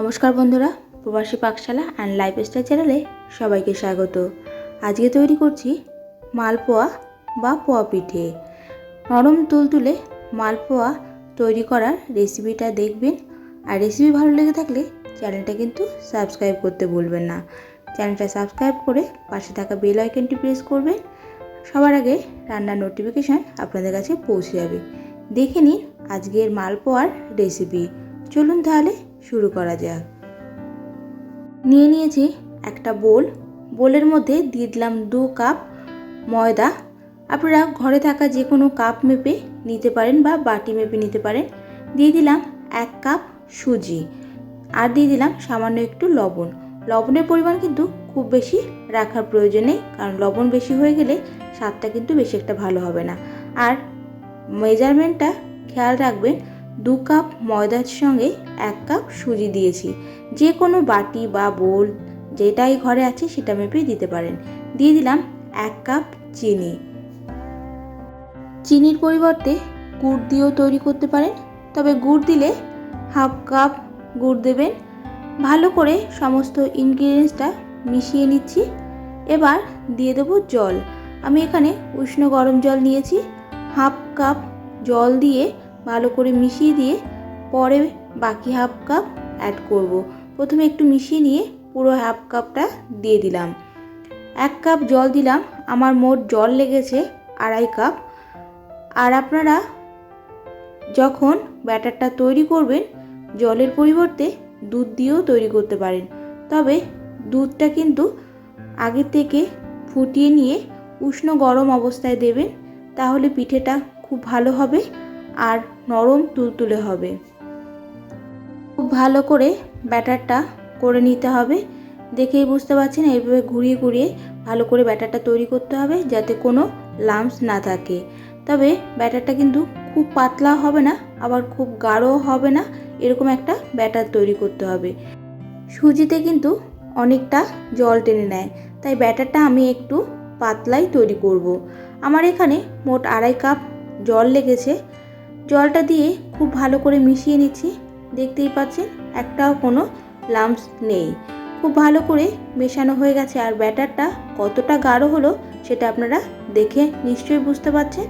নমস্কার বন্ধুরা, প্রবাসী পাকশালা অ্যান্ড লাইফস্টাইল চ্যানেলে সবাইকে স্বাগত। আজকে তৈরি করছি মালপোয়া বা পোয়া পিঠে। নরম তুলতুলে মালপোয়া তৈরি করার রেসিপিটা দেখবেন। আর রেসিপি ভালো লেগে থাকলে চ্যানেলটা কিন্তু সাবস্ক্রাইব করতে ভুলবেন না। চ্যানেলটা সাবস্ক্রাইব করে পাশে থাকা বেল আইকনটি প্রেস করবেন। সবার আগে রান্নার নোটিফিকেশান আপনাদের কাছে পৌঁছে যাবে। দেখে নিন আজকের মালপোয়ার রেসিপি চলুন তাহলে শুরু করা যাক। নিয়ে নিয়েছি একটা বোল। বোলের মধ্যে দিয়ে দিলাম দু কাপ ময়দা। আপনারা ঘরে থাকা যে কোনো কাপ মেপে নিতে পারেন বা বাটি মেপে নিতে পারেন। দিয়ে দিলাম এক কাপ সুজি আর দিয়ে দিলাম সামান্য একটু লবণ। লবণের পরিমাণ কিন্তু খুব বেশি রাখার প্রয়োজন নেই, কারণ লবণ বেশি হয়ে গেলে স্বাদটা কিন্তু বেশি একটা ভালো হবে না। আর মেজারমেন্টটা খেয়াল রাখবেন দু কাপ ময়দার সঙ্গে এক কাপ সুজি দিয়েছি। যে কোনো বাটি বা বোল যেটাই ঘরে আছে সেটা মেপে দিতে পারেন। দিয়ে দিলাম এক কাপ চিনি। চিনির পরিবর্তে গুড় দিয়েও তৈরি করতে পারেন। তবে গুড় দিলে হাফ কাপ গুড় দেবেন। ভালো করে সমস্ত ইনগ্রিডিয়েন্টসটা মিশিয়ে নিচ্ছি। এবার দিয়ে দেবো জল। আমি এখানে উষ্ণ গরম জল নিয়েছি। হাফ কাপ জল দিয়ে ভালো করে মিশিয়ে দিয়ে পরে বাকি হাফ কাপ অ্যাড করব। প্রথমে একটু মিশিয়ে নিয়ে পুরো হাফ কাপটা দিয়ে দিলাম। এক কাপ জল দিলাম, আমার মোট জল লেগেছে আড়াই কাপ আর আপনারা যখন ব্যাটারটা তৈরি করবেন, জলের পরিবর্তে দুধ দিয়েও তৈরি করতে পারেন। তবে দুধটা কিন্তু আগে থেকে ফুটিয়ে নিয়ে উষ্ণ গরম অবস্থায় দেবেন, তাহলে পিঠেটা খুব ভালো হবে। আর নরম তুলতুলে হবে। খুব ভালো করে ব্যাটারটা করে নিতে হবে। দেখেই বুঝতে পারছেন, এইভাবে ঘুরিয়ে ঘুরিয়ে ভালো করে ব্যাটারটা তৈরি করতে হবে যাতে কোনো লাম্পস না থাকে। তবে ব্যাটারটা কিন্তু খুব পাতলা হবে না, আবার খুব গাঢ় হবে না, এরকম একটা ব্যাটার তৈরি করতে হবে। সুজিতে কিন্তু অনেকটা জল টেনে নেয়, তাই ব্যাটারটা আমি একটু পাতলাই তৈরি করব। আমার এখানে মোট আড়াই কাপ জল লেগেছে জলটা দিয়ে খুব ভালো করে মিশিয়ে নিচ্ছি। দেখতেই পাচ্ছেন, একটাও কোনো লাম্পস নেই। খুব ভালো করে মেশানো হয়ে গেছে আর ব্যাটারটা কতটা গাঢ় হলো সেটা আপনারা দেখে নিশ্চয়ই বুঝতে পারছেন।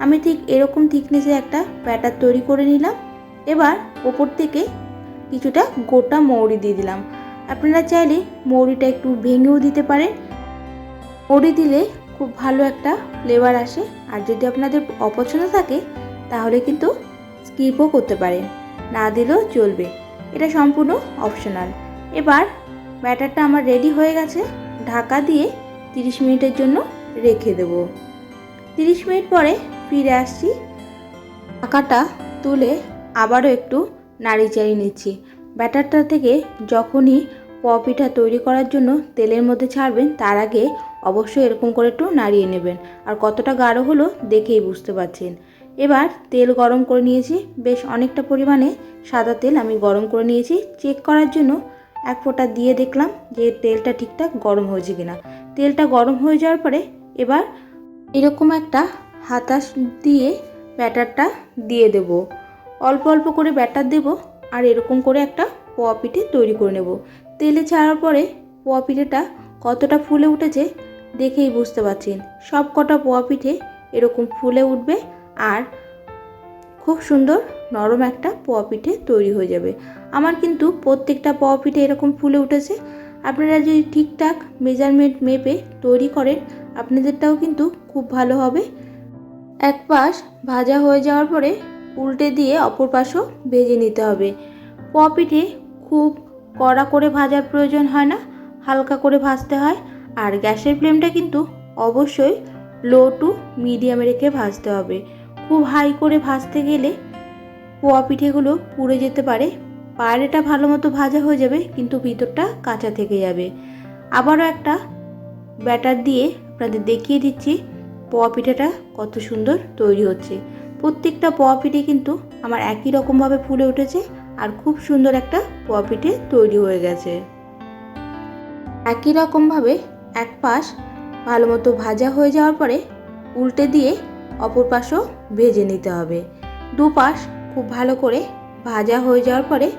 আমি ঠিক এরকম থিকনেসে একটা ব্যাটার তৈরি করে নিলাম। এবার ওপর থেকে কিছুটা গোটা মৌরি দিয়ে দিলাম। আপনারা চাইলে মৌরিটা একটু ভেঙেও দিতে পারেন। মৌরি দিলে খুব ভালো একটা ফ্লেভার আসে। আর যদি আপনাদের অপছন্দ থাকে তাহলে কিন্তু স্কিপও করতে পারেন না দিলেও চলবে। এটা সম্পূর্ণ অপশনাল এবার ব্যাটারটা আমার রেডি হয়ে গেছে। ঢাকা দিয়ে 30 মিনিটের জন্য রেখে দেব। 30 মিনিট পরে ফিরে আসছি। ঢাকাটা তুলে আবারও একটু নাড়ি চাড়িয়ে নিচ্ছি। ব্যাটারটা থেকে যখনই পিঠা তৈরি করার জন্য তেলের মধ্যে ছাড়বেন, তার আগে অবশ্যই এরকম করে একটু নাড়িয়ে নেবেন। আর কতটা গাঢ় হলো দেখেই বুঝতে পারছেন। এবার তেল গরম করে নিয়েছি। বেশ অনেকটা পরিমাণে সাদা তেল আমি গরম করে নিয়েছি। চেক করার জন্য এক ফোঁটা দিয়ে দেখলাম যে তেলটা ঠিকঠাক গরম হয়েছে কিনা। তেলটা গরম হয়ে যাওয়ার পরে এবার এরকম একটা হাতাশ দিয়ে ব্যাটারটা দিয়ে দেব। অল্প অল্প করে ব্যাটার দেব আর এরকম করে একটা পোয়া পিঠে তৈরি করে নেব। তেলে ছাড়ার পরে পোয়া পিঠেটা কতটা ফুলে উঠেছে দেখেই বুঝতে পারছেন। সব কটা পোয়া পিঠে এরকম ফুলে উঠবে আর খুব সুন্দর নরম একটা পোয়া পিঠে তৈরি হয়ে যাবে। আমার কিন্তু প্রত্যেকটা পোয়া পিঠে এরকম ফুলে উঠেছে। আপনারা যদি ঠিকঠাক মেজারমেন্ট মেপে তৈরি করেন, আপনাদেরটাও কিন্তু খুব ভালো হবে। এক পাশ ভাজা হয়ে যাওয়ার পরে উল্টে দিয়ে অপর পাশও ভেজে নিতে হবে। পোয়া পিঠে খুব কড়া করে ভাজার প্রয়োজন হয় না, হালকা করে ভাজতে হয়। আর গ্যাসের ফ্লেমটা কিন্তু অবশ্যই লো টু মিডিয়ামে রেখে ভাজতে হবে। খুব হাই করে ভাজতে গেলে পোয়া পিঠেগুলো পুড়ে যেতে পারে। বাইরেটা ভালো মতো ভাজা হয়ে যাবে, কিন্তু ভিতরটা কাঁচা থেকে যাবে। আবারও একটা ব্যাটার দিয়ে আপনাদের দেখিয়ে দিচ্ছি পোয়া পিঠেটা কত সুন্দর তৈরি হচ্ছে। প্রত্যেকটা পোয়া পিঠে কিন্তু আমার একই রকমভাবে ফুলে উঠেছে আর খুব সুন্দর একটা পোয়া পিঠে তৈরি হয়ে গেছে। একই রকমভাবে এক পাশ ভালো মতো ভাজা হয়ে যাওয়ার পরে উল্টে দিয়ে অপর পাশও ভেজে নিতে হবে। দুপাশ খুব ভালো করে ভাজা হয়ে যাওয়ার পরে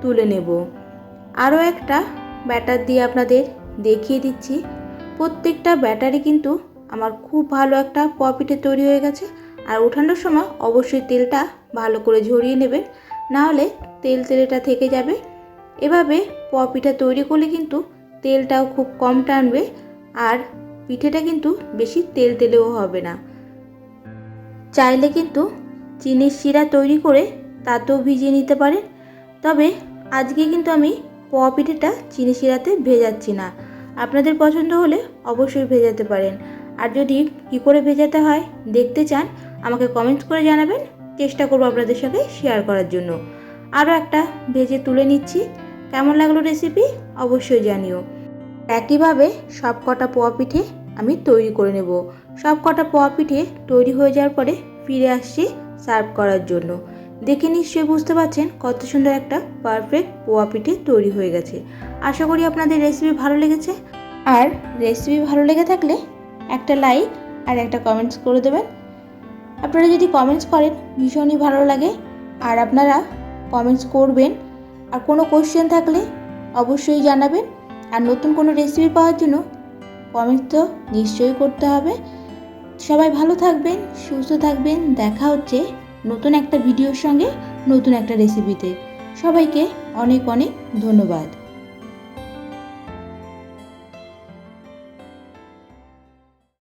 তুলে নেব। আরও একটা ব্যাটার দিয়ে আপনাদের দেখিয়ে দিচ্ছি। প্রত্যেকটা ব্যাটারি কিন্তু আমার খুব ভালো একটা পপিটে তৈরি হয়ে গেছে। আর ওঠানোর সময় অবশ্যই তেলটা ভালো করে ঝরিয়ে নেবেন। নাহলে তেল তেলেটা থেকে যাবে। এভাবে পপিটা তৈরি করলে কিন্তু তেলটাও খুব কম টানবে। আর পিঠেটা কিন্তু বেশি তেল তেলেও হবে না। চাইলে কিন্তু চিনির শিরা তৈরি করে তাতেও ভিজিয়ে নিতে পারেন তবে আজকে কিন্তু আমি পোয়া পিঠেটা চিনি শিরাতে ভেজাচ্ছি না। আপনাদের পছন্দ হলে অবশ্যই ভেজাতে পারেন। আর যদি কী করে ভেজাতে হয় দেখতে চান, আমাকে কমেন্টস করে জানাবেন। চেষ্টা করব আপনাদের সাথে শেয়ার করার জন্য। আরও একটা ভেজে তুলে নিচ্ছি। কেমন লাগল রেসিপি অবশ্যই জানিও। একইভাবে সব কটা পোয়া পিঠে আমি তৈরি করে নেব। সব কটা পোয়া পিঠে তৈরি হয়ে যাওয়ার পরে ফিরে আসছি সার্ভ করার জন্য। দেখে নিশ্চয়ই বুঝতে পারছেন কত সুন্দর একটা পারফেক্ট পোয়া পিঠে তৈরি হয়ে গেছে। আশা করি আপনাদের রেসিপি ভালো লেগেছে। আর রেসিপি ভালো লেগে থাকলে একটা লাইক আর একটা কমেন্টস করে দেবেন। আপনারা যদি কমেন্টস করেন, ভীষণই ভালো লাগে। আর আপনারা কমেন্টস করবেন। আর কোনো কোশ্চেন থাকলে অবশ্যই জানাবেন। আর নতুন কোনো রেসিপি পাওয়ার জন্য কমেন্ট তো নিশ্চয়ই করতে হবে। সবাই ভালো থাকবেন, সুস্থ থাকবেন। দেখা হচ্ছে নতুন একটা ভিডিওর সঙ্গে, নতুন একটা রেসিপিতে সবাইকে অনেক অনেক ধন্যবাদ।